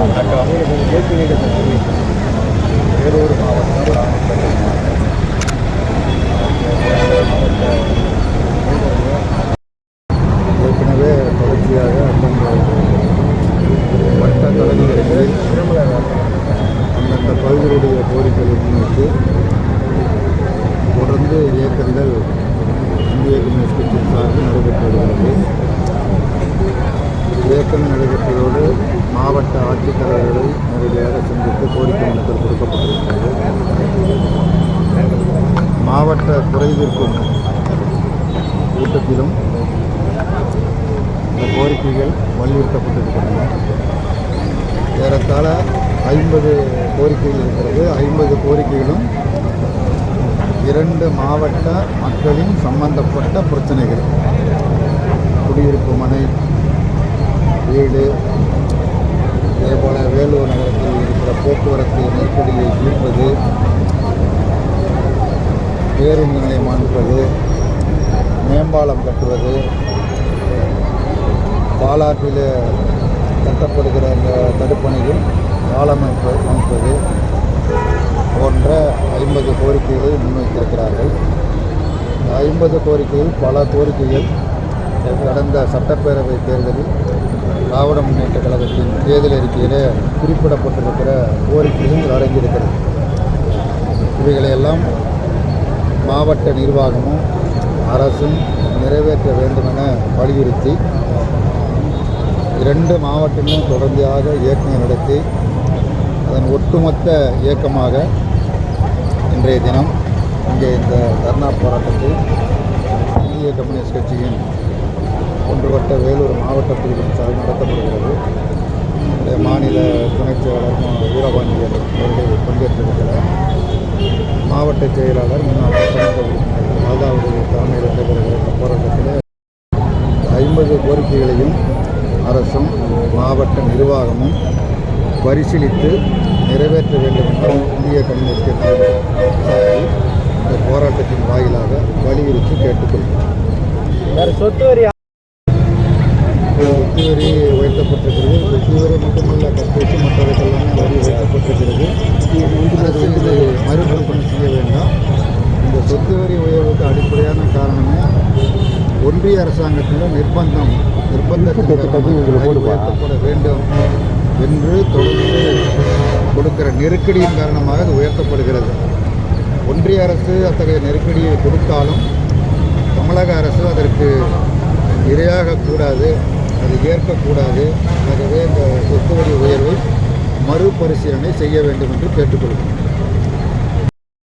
வணக்கம் வேலூர் மாவட்டம் ராணிப்பேட்டை ஏற்கனவே தொடர்ச்சியாக வட்ட தலைநகரங்களில் அந்தந்த பகுதிகளுடைய கோரிக்கைகளை தொடர்ந்து இயக்கங்கள் இந்திய கம்யூனிஸ்ட் கட்சியின் சார்பில் நடைபெற்று வருகிறது. இயக்கம் நடைபெற்றதோடு மாவட்ட ஆட்சித்தலைவர்களை நேரடியாக சந்தித்து கோரிக்கை மனுக்கள் கொடுக்கப்பட்டிருக்கிறது. மாவட்ட குறைதீர்க்கும் கூட்டத்திலும் இந்த கோரிக்கைகள் வலியுறுத்தப்பட்டிருக்கின்றன. ஏறத்தாழ ஐம்பது கோரிக்கைகள் இருக்கிறது. ஐம்பது கோரிக்கைகளும் இரண்டு மாவட்ட மக்களின் சம்பந்தப்பட்ட பிரச்சனைகள். குடியிருப்பு மனை வீடு அதேபோல் வேலூர் நகரத்தில் இருக்கிற போக்குவரத்து நெருக்கடியை தீர்ப்பது பேருந்து நிலையம் அமைப்பது மேம்பாலம் கட்டுவது பாலாற்றில் கட்டப்படுகிற அந்த தடுப்பணையில் பாலமைப்பு அமைப்பது போன்ற ஐம்பது கோரிக்கைகளை முன்வைத்திருக்கிறார்கள். ஐம்பது கோரிக்கையில் பல கோரிக்கைகள் கடந்த சட்டப்பேரவை தேர்தலில் திராவிட முன்னேற்ற கழகத்தின் தேர்தல் அறிக்கையில் குறிப்பிடப்பட்டிருக்கிற கோரிக்கைகள் அடங்கியிருக்கிறது இவைகளையெல்லாம் மாவட்ட நிர்வாகமும் அரசும் நிறைவேற்ற வேண்டுமென வலியுறுத்தி இரண்டு மாவட்டங்களும் தொடர்ந்தியாக இயக்கம் நடத்தி அதன் ஒட்டுமொத்த இயக்கமாக இன்றைய தினம் இங்கே இந்த தர்ணா போராட்டத்தை இந்திய கம்யூனிஸ்ட் கட்சியின் ஒன்றுபட்ட வேலூர் மாவட்ட பிரிவின் சார்பில் நடத்தப்படுகிறது இந்த மாநில துணைச் செயலாளர் மு. அவர்கள் பங்கேற்றிருக்கிறார் மாவட்ட செயலாளர் முன்னாள் சட்டமன்ற தலைமையில் நடைபெறுகிற இந்த போராட்டத்தில் ஐம்பது கோரிக்கைகளையும் அரசும் மாவட்ட நிர்வாகமும் பரிசீலித்து நிறைவேற்ற வேண்டும் என்று இந்திய கம்யூனிஸ்ட் கட்சியின் இந்த போராட்டத்தின் வாயிலாக வலியுறுத்தி கேட்டுக்கொள்கிறோம் சொத்து வரி சொத்து வரி உயர்த்தப்பட்டிருக்கிறது சொத்து வரி மட்டுமல்ல கற்பூசி மற்றவர்களுக்கெல்லாமே வரி உயர்த்தப்பட்டிருக்கிறது இதை மறுபரிசீலனை செய்ய வேண்டாம். இந்த சொத்து வரி உயர்வுக்கு அடிப்படையான காரணமே ஒன்றிய அரசாங்கத்தில் நிர்பந்தம். நிர்பந்தத்தின் உயர்த்தப்பட வேண்டும் என்று தொடர்ந்து கொடுக்கிற நெருக்கடியின் காரணமாக அது உயர்த்தப்படுகிறது. ஒன்றிய அரசு அத்தகைய நெருக்கடியை கொடுத்தாலும் தமிழக அரசு அதற்கு இரையாக கூடாது அது ஏற்கக்கூடாது. ஆகவே இந்த சொத்து வரி உயர்வை மறுபரிசீலனை செய்ய வேண்டும் என்று கேட்டுக்கொள்கிறோம்.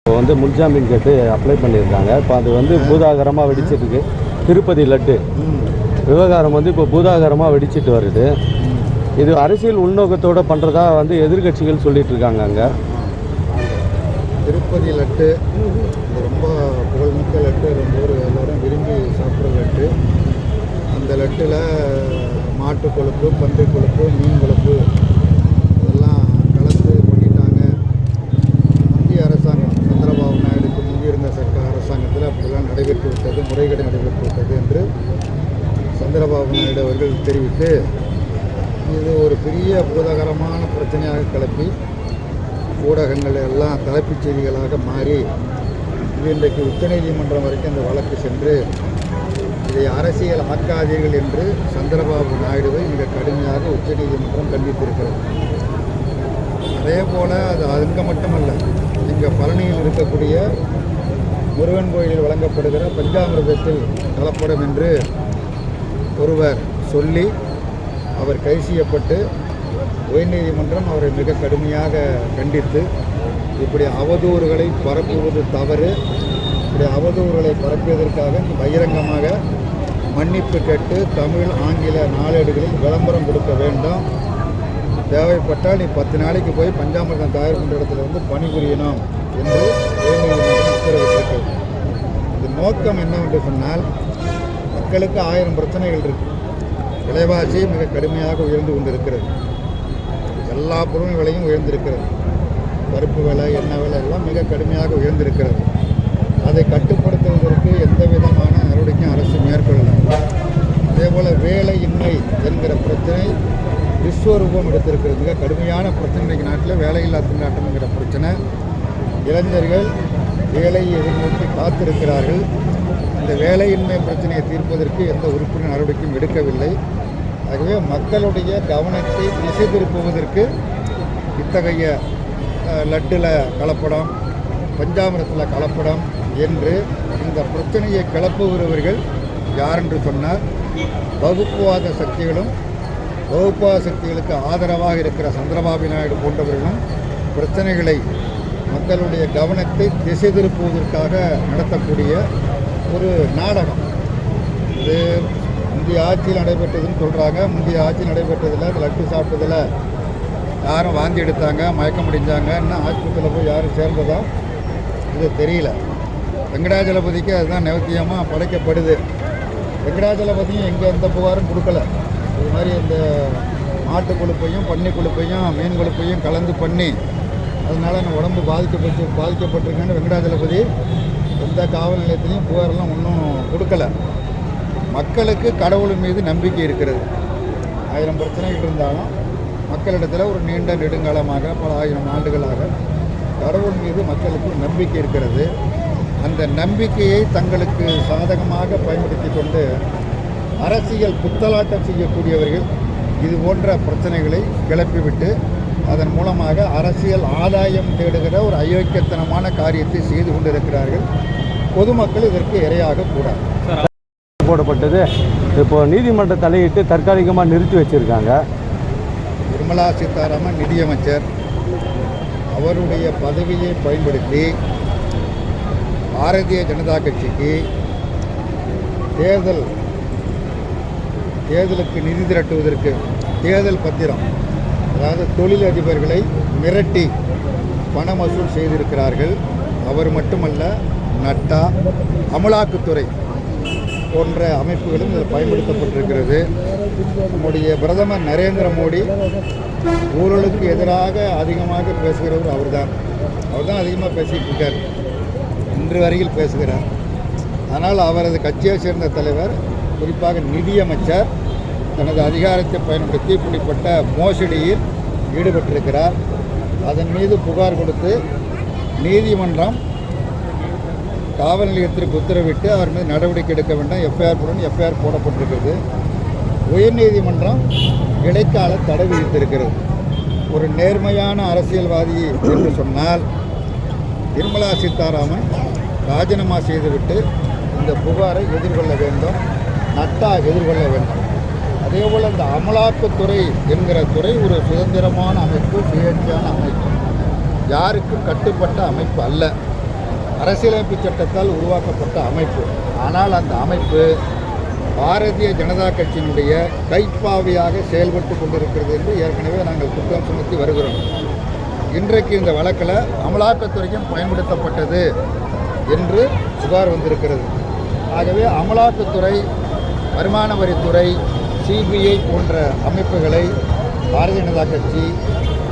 இப்போ வந்து முன்ஜாமீன் கேட்டு அப்ளை பண்ணியிருக்காங்க. இப்போ அது வந்து பூதாகரமாக வெடிச்சிட்டு இருக்கு திருப்பதி லட்டு. விவகாரம் வந்து இப்போ பூதாகரமாக வெடிச்சிட்டு வருது. இது அரசியல் உள்நோக்கத்தோட பண்ணுறதா வந்து எதிர்க்கட்சிகள் சொல்லிட்டு இருக்காங்க அங்கே. திருப்பதி லட்டு ரொம்ப புகழ்மிக்க லட்டு. ரொம்ப எல்லாரும் விரும்பி சாப்பிட்ற லட்டு. அந்த லட்டில் மாட்டு கொழுப்பு பன்றி கொழுப்பு மீன் கொழுப்பு இதெல்லாம் கலந்து பண்ணிட்டாங்க. மத்திய அரசாங்கம் சந்திரபாபு நாயுடுக்கு முன்னிருந்த சர்க்கார் அரசாங்கத்தில் அப்படிலாம் நடைபெற்று விட்டது முறைகேடு நடைபெற்று விட்டது என்று சந்திரபாபு நாயுடு அவர்கள் தெரிவித்து இது ஒரு பெரிய பூதகரமான பிரச்சனையாக கிளப்பி ஊடகங்கள் எல்லாம் தலைப்புச் செய்திகளாக மாறி இது இன்றைக்கு உச்சநீதிமன்றம் வரைக்கும் இந்த வழக்கு சென்று இதை அரசியல் ஆக்காதீர்கள் என்று சந்திரபாபு நாயுடுவை மிக கடுமையாக உச்சநீதிமன்றம் கண்டித்திருக்கிறது. அதே போல் அது அங்கே மட்டுமல்ல இங்கே பழனியில் இருக்கக்கூடிய முருகன் கோயிலில் வழங்கப்படுகிற பஞ்சாமிர்தத்தில் கலப்படம் என்று ஒருவர் சொல்லி அவர் கைது செய்யப்பட்டு உயர்நீதிமன்றம் அவரை மிக கடுமையாக கண்டித்து இப்படி அவதூறுகளை பரப்புவது தவறு. இப்படி அவதூறுகளை பரப்பியதற்காக பகிரங்கமாக மன்னிப்பு கேட்டு தமிழ் ஆங்கில நாளேடுகளில் விளம்பரம் கொடுக்க வேண்டும். தேவைப்பட்டால் நீ பத்து நாளைக்கு போய் பஞ்சாமிர்தம் தயார் பண்ணுற இடத்துல வந்து பணிபுரியணும் என்று உயர்நீதிமன்றம் இது நோக்கம் என்னவென்று சொன்னால் மக்களுக்கு ஆயிரம் பிரச்சனைகள் இருக்கு. விலைவாசி மிக கடுமையாக உயர்ந்து கொண்டிருக்கிறது. எல்லா பொருள் விலையும் உயர்ந்திருக்கிறது. பருப்பு விலை எண்ணெய் விலை எல்லாம் மிக கடுமையாக உயர்ந்திருக்கிறது. அதை கட்டுப்படுத்துவதற்கு எந்த விதமான நடவடிக்கையும் அரசு மேற்கொள்ளல அதேபோல் வேலையின்மை என்கிற பிரச்சனை விஸ்வரூபம் எடுத்திருக்கிறது. கடுமையான பிரச்சனை இன்னைக்கு நாட்டில் வேலையில்லா திண்டாட்டம்ங்கிற பிரச்சனை. இளைஞர்கள் வேலையை எதிர்நோக்கி காத்திருக்கிறார்கள். இந்த வேலையின்மை பிரச்சனையை தீர்ப்பதற்கு எந்த உறுப்பினர் நடவடிக்கையும் எடுக்கவில்லை. ஆகவே மக்களுடைய கவனத்தை திசை திருப்புவதற்கு இத்தகைய லட்டில் கலப்படம் பஞ்சாமிரத்தில் கலப்படம் என்று இந்த பிரச்சனையை கிளப்புகிறவர்கள் யார் என்று சொன்னால் வகுப்புவாத சக்திகளும் வகுப்புவாத சக்திகளுக்கு ஆதரவாக இருக்கிற சந்திரபாபு நாயுடு போன்றவர்களும் பிரச்சனைகளை மக்களுடைய கவனத்தை திசை திருப்புவதற்காக நடத்தக்கூடிய ஒரு நாடகம். இது முந்தைய ஆட்சியில் நடைபெற்றதுன்னு சொல்கிறாங்க முந்தைய ஆட்சி நடைபெற்றதில் லட்டு சாப்பிட்டதில் யாரும் வாந்தி எடுத்தாங்க மயக்கம் அடைஞ்சாங்க இன்னும் ஆஸ்பத்திரியில் போய் யாரும் சேர்ந்ததா? இது தெரியல. வெங்கடாஜலபதிக்கு அதுதான் நைவேத்தியமாக படைக்கப்படுது. வெங்கடாஜலபதியும் எங்கே எந்த புகாரும் கொடுக்கல. இது மாதிரி இந்த மாட்டு கொழுப்பையும் பன்னி கொழுப்பையும் மீன் கொழுப்பையும் கலந்து பண்ணி அதனால் என் உடம்பு பாதிக்கப்பட்டு பாதிக்கப்பட்டிருக்கேன்னு வெங்கடாஜலபதி எந்த காவல் நிலையத்திலையும் புகாரெல்லாம் ஒன்றும் கொடுக்கல. மக்களுக்கு கடவுள் மீது நம்பிக்கை இருக்கிறது. ஆயிரம் பிரச்சனைகள் இருந்தாலும் மக்களிடத்தில் ஒரு நீண்ட நெடுங்காலமாக பல ஆயிரம் ஆண்டுகளாக கடவுள் மீது மக்களுக்கு நம்பிக்கை இருக்கிறது. அந்த நம்பிக்கையை தங்களுக்கு சாதகமாக பயன்படுத்தி கொண்டு அரசியல் புத்தலாட்டம் செய்யக்கூடியவர்கள் இது போன்ற பிரச்சனைகளை கிளப்பிவிட்டு அதன் மூலமாக அரசியல் ஆதாயம் தேடுகிற ஒரு அயோக்கியத்தனமான காரியத்தை செய்து கொண்டிருக்கிறார்கள். பொதுமக்கள் இதற்கு இரையாக கூடாது. போடப்பட்டது. இப்போ நீதிமன்ற தலையிட்டு தற்காலிகமாக நிறுத்தி வச்சிருக்காங்க. நிர்மலா சீதாராமன் நிதியமைச்சர் அவருடைய பதவியை பயன்படுத்தி பாரதிய ஜனதா கட்சிக்கு தேர்தல் தேர்தலுக்கு நிதி திரட்டுவதற்கு தேர்தல் பத்திரம் அதாவது தொழிலதிபர்களை மிரட்டி பண வசூல் செய்திருக்கிறார்கள். அவர் மட்டுமல்ல நட்டா அமலாக்கத்துறை போன்ற அமைப்புகளும் இதில் பயன்படுத்தப்பட்டிருக்கிறது. நம்முடைய பிரதமர் நரேந்திர மோடி ஊழலுக்கு எதிராக அதிகமாக பேசுகிறவர் அவர்தான். அவர்தான் அதிகமாக பேசிகிட்டு இருக்கார். இன்று வரையில் பேசுகிறார். ஆனால் அவரது கட்சியை சேர்ந்த தலைவர் குறிப்பாக நிதியமைச்சர் தனது அதிகாரத்தை பயன்படுத்தி இப்படிப்பட்ட மோசடியில் ஈடுபட்டிருக்கிறார். அதன் மீது புகார் கொடுத்து நீதிமன்றம் காவல் நிலையத்திற்கு உத்தரவிட்டு அவர் மீது நடவடிக்கை எடுக்க வேண்டும். எஃப்ஐஆர் போடணும் எஃப்ஐஆர் போடப்பட்டிருக்கிறது. உயர்நீதிமன்றம் இடைக்கால தடை விதித்திருக்கிறது. ஒரு நேர்மையான அரசியல்வாதி என்று சொன்னால் நிர்மலா சீதாராமன் ராஜினாமா செய்துவிட்டு இந்த புகாரை எதிர்கொள்ள வேண்டும் நட்டாக எதிர்கொள்ள வேண்டும். அதேபோல் இந்த அமலாக்கத்துறை என்கிற துறை ஒரு சுதந்திரமான அமைப்பு சுயேட்சையான அமைப்பு. யாருக்கும் கட்டுப்பட்ட அமைப்பு அல்ல. அரசியலமைப்பு சட்டத்தால் உருவாக்கப்பட்ட அமைப்பு. ஆனால் அந்த அமைப்பு பாரதிய ஜனதா கட்சியினுடைய கைப்பாவையாக செயல்பட்டு கொண்டிருக்கிறது என்று ஏற்கனவே நாங்கள் குற்றம் சுமத்தி வருகிறோம். இன்றைக்கு இந்த வழக்கில் அமலாக்கத்துறையும் பயன்படுத்தப்பட்டது. என்று புகார் வந்திருக்கிறது. ஆகவே அமலாக்கத்துறை வருமான வரித்துறை சிபிஐ போன்ற அமைப்புகளை பாரதிய ஜனதா கட்சி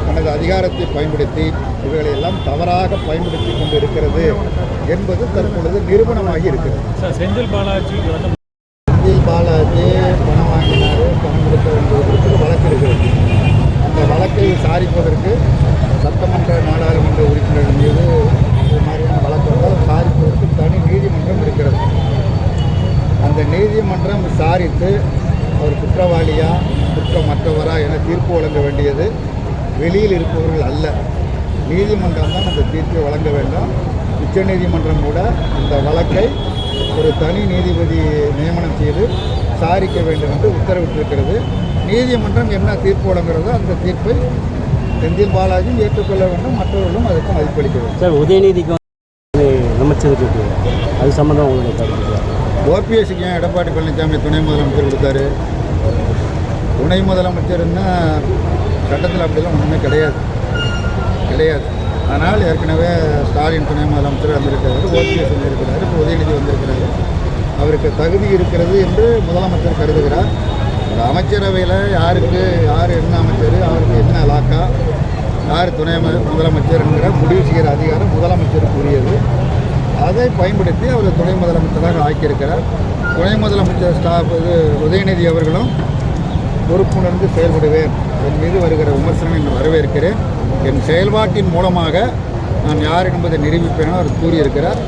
தனது அதிகாரத்தை பயன்படுத்தி இவைகளை எல்லாம் தவறாக பயன்படுத்தி கொண்டு இருக்கிறது என்பது தற்பொழுது நிரூபணமாகி இருக்கிறது. செந்தில் பாலாஜி செந்தில் பாலாஜி பணம் வாங்கினார் பணம் கொடுக்க வேண்டியதற்கு வழக்கு இருக்கிறது. அந்த வழக்கை விசாரிப்பதற்கு சட்டமன்ற நாடாளுமன்ற உறுப்பினர்கள் மீது இது மாதிரியான வழக்கு வந்தால் விசாரிப்பதற்கு தனி நீதிமன்றம் இருக்கிறது. அந்த நீதிமன்றம் விசாரித்து அவர் குற்றவாளியா குற்றமற்றவரா என தீர்ப்பு வழங்க வேண்டியது வெளியில் இருப்பவர்கள் அல்ல. நீதிமன்றம் தான் அந்த தீர்ப்பை வழங்க வேண்டும். உச்சநீதிமன்றம் கூட இந்த வழக்கை ஒரு தனி நீதிபதி நியமனம் செய்து விசாரிக்க வேண்டும் என்று உத்தரவிட்டிருக்கிறது. நீதிமன்றம் என்ன தீர்ப்பு வழங்குறதோ அந்த தீர்ப்பை செந்தில் பாலாஜியும் ஏற்றுக்கொள்ள வேண்டும். மற்றவர்களும் அதுக்கு மதிப்பளிக்க வேண்டும். சார் உதயநிதிக்கு அமைச்சருக்கு அது சம்மந்தம் உங்களுடைய கருத்து ஓபிஎஸ்க்கு ஏன் எடப்பாடி பழனிசாமி துணை முதலமைச்சர் கொடுத்தாரு? துணை முதலமைச்சர்னா சட்டத்தில் அப்படிலாம் ஒன்றுமே கிடையாது. கிடையாது. அதனால் ஏற்கனவே ஸ்டாலின் துணை முதலமைச்சர் வந்திருக்கிறாரு ஓபிஎஸ் வந்திருக்கிறாரு இப்போ உதயநிதி வந்திருக்கிறாரு. அவருக்கு தகுதி இருக்கிறது என்று முதலமைச்சர் கருதுகிறார். ஒரு அமைச்சரவையில் யாருக்கு யார் என்ன அமைச்சர் அவருக்கு என்ன லாக்கா யார் துணை மு- முதலமைச்சர் முடிவு செய்கிற அதிகாரம் முதலமைச்சருக்கு உரியது. அதை பயன்படுத்தி அவர் துணை முதலமைச்சராக ஆக்கியிருக்கிறார். துணை முதலமைச்சர் ஸ்டாஃப் இது உதயநிதி அவர்களும் பொறுப்புணர்ந்து செயல்படுவேன் என் மீது வருகிற விமர்சனம் என்று வரவேற்கிறேன். என் செயல்பாட்டின் மூலமாக நான் யார் என்பதை நிரூபிப்பேனோ அவர் கூறியிருக்கிறார்.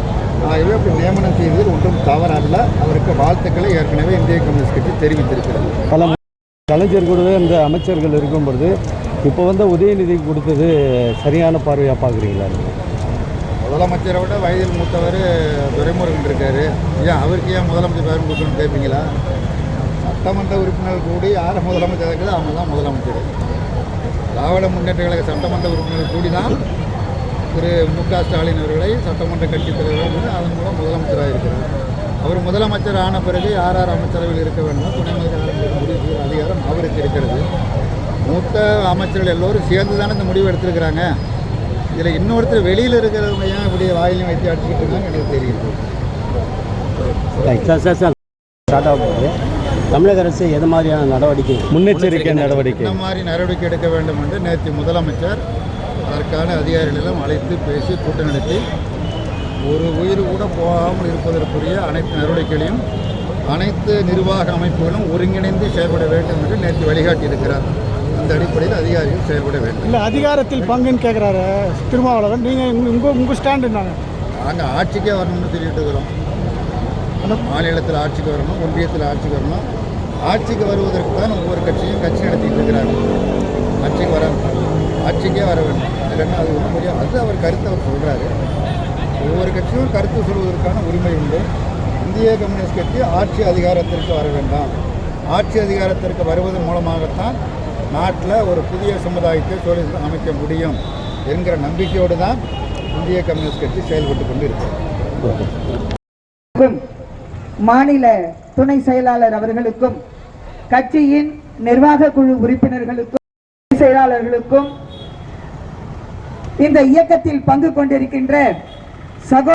ஆகவே அப்படி நியமனம் செய்ததில் ஒன்றும் தவறல்ல. அவருக்கு வாழ்த்துக்களை ஏற்கனவே இந்திய கம்யூனிஸ்ட் கட்சி தெரிவித்திருக்கிறது. பல கலைஞர் கூடவே இந்த அமைச்சர்கள் இருக்கும் பொழுது இப்போ வந்து உதயநிதி கொடுத்தது சரியான பார்வையாக பார்க்குறீங்களா நீங்கள் முதலமைச்சரை விட வயதில் மூத்தவர் துரைமுருகன் இருக்கார். ஏன் அவருக்கு ஏன் முதலமைச்சர் பேரும் கொடுக்கணும்னு கேட்பீங்களா? சட்டமன்ற உறுப்பினர்கள் கூடி யார் முதலமைச்சர் இருக்குது அவங்க தான் முதலமைச்சர். திராவிட முன்னேற்ற கழக சட்டமன்ற உறுப்பினர்கள் கூடி தான் திரு மு க ஸ்டாலின் அவர்களை சட்டமன்ற கட்சித் தலைவர் வந்து அதன் மூலம் முதலமைச்சராக இருக்கிறார். அவர் முதலமைச்சர் ஆன பிறகு யார் யார் அமைச்சரவையில் இருக்க வேண்டும் துணை முதலமைச்சர் முடிவு செய்கிற அதிகாரம் அவருக்கு இருக்கிறது. மூத்த அமைச்சர்கள் எல்லோரும் சேர்ந்து தானே இந்த முடிவு எடுத்திருக்கிறாங்க. இதில் இன்னொருத்தர் வெளியில் இருக்கிறவங்க ஏன் இப்படி வாயிலையும் வைத்து அடிச்சுக்கிட்டு இருக்காங்க எனக்கு தெரியுது. ஸ்டார்ட் தமிழக அரசு எது மாதிரியான நடவடிக்கை? முன்னெச்சரிக்கை நடவடிக்கை. இந்த மாதிரி நடவடிக்கை எடுக்க வேண்டும் என்று நேற்று முதலமைச்சர் அதற்கான அதிகாரிகளெல்லாம் அழைத்து பேசி கூட்டம் நடத்தி ஒரு உயிர் கூட போகாமல் இருப்பதற்குரிய அனைத்து நடவடிக்கைகளையும் அனைத்து நிர்வாக அமைப்புகளும் ஒருங்கிணைந்து செயல்பட வேண்டும் என்று நேற்று வழிகாட்டியிருக்கிறார். அந்த அடிப்படையில் அதிகாரிகள் செயல்பட வேண்டும். இல்லை அதிகாரத்தில் பங்குன்னு கேட்குறாரு திருமாவளவன். நீங்கள் உங்கள் உங்கள் ஸ்டாண்டு நாங்கள் நாங்கள் ஆட்சிக்கே வரணும்னு சொல்லிட்டு இருக்கிறோம். மாநிலத்தில் ஆட்சிக்கு வரணும் ஒன்றியத்தில் ஆட்சிக்கு வரணும். ஆட்சிக்கு வருவதற்கு தான் ஒவ்வொரு கட்சியும் கட்சி நடத்திட்டு இருக்கிறாங்க. ஆட்சிக்கு வர ஆட்சிக்கே வர வேண்டும். இல்லைன்னா அது ஒன்றும் முடியாது அது அவர் கருத்தை அவர் சொல்கிறாரு ஒவ்வொரு கட்சியும் கருத்து சொல்வதற்கான உரிமை உண்டு. இந்திய கம்யூனிஸ்ட் கட்சி ஆட்சி அதிகாரத்திற்கு வர வேண்டாம். ஆட்சி அதிகாரத்திற்கு வருவதன் மூலமாகத்தான் நாட்டில் ஒரு புதிய சமுதாயத்தை தொழில் அமைக்க முடியும் என்கிற நம்பிக்கையோடு தான் இந்திய கம்யூனிஸ்ட் கட்சி செயல்பட்டு கொண்டு இருக்கிறது மாநில துணை செயலாளர் அவர்களுக்கும் கட்சியின் நிர்வாக குழு உறுப்பினர்களுக்கும் செயலாளர்களுக்கும் இந்த இயக்கத்தில் பங்கு கொண்டிருக்கின்ற சகோ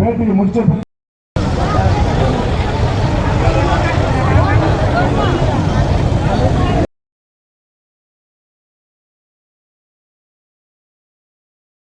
பேட்டி முடிச்ச